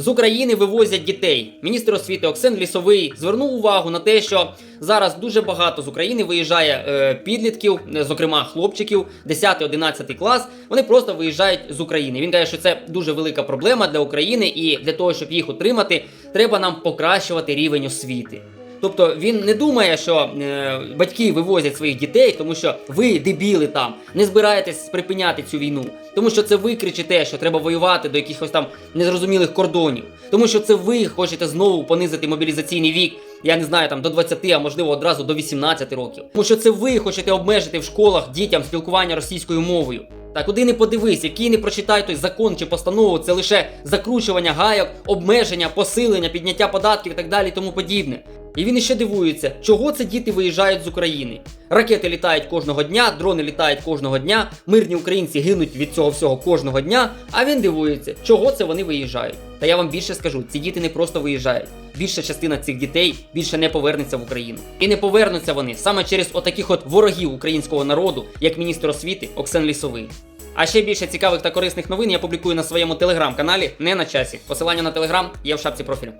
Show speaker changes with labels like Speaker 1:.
Speaker 1: З України вивозять дітей. Міністр освіти Оксен Лісовий звернув увагу на те, що зараз дуже багато з України виїжджає е, підлітків, е, зокрема хлопчиків, 10-11 клас. Вони просто виїжджають з України. Він каже, що це дуже велика проблема для України, і для того, щоб їх утримати, треба нам покращувати рівень освіти. Тобто він не думає, що е, батьки вивозять своїх дітей, тому що ви, дебіли, там не збираєтесь припиняти цю війну, тому що це ви кричите, що треба воювати до якихось там незрозумілих кордонів, тому що це ви хочете знову понизити мобілізаційний вік. Я не знаю, там до 20, а можливо одразу до 18 років. Тому що це ви хочете обмежити в школах дітям спілкування російською мовою. Та куди не подивись, який не прочитай той закон чи постанову, це лише закручування гайок, обмеження, посилення, підняття податків і так далі, тому подібне. І він іще дивується, чого це діти виїжджають з України. Ракети літають кожного дня, дрони літають кожного дня, мирні українці гинуть від цього всього кожного дня. А він дивується, чого це вони виїжджають. Та я вам більше скажу: ці діти не просто виїжджають. Більша частина цих дітей більше не повернеться в Україну. І не повернуться вони саме через отаких от ворогів українського народу, як міністр освіти Оксен Лісовий. А ще більше цікавих та корисних новин я публікую на своєму телеграм-каналі не на часі. Посилання на телеграм є в шапці профілю.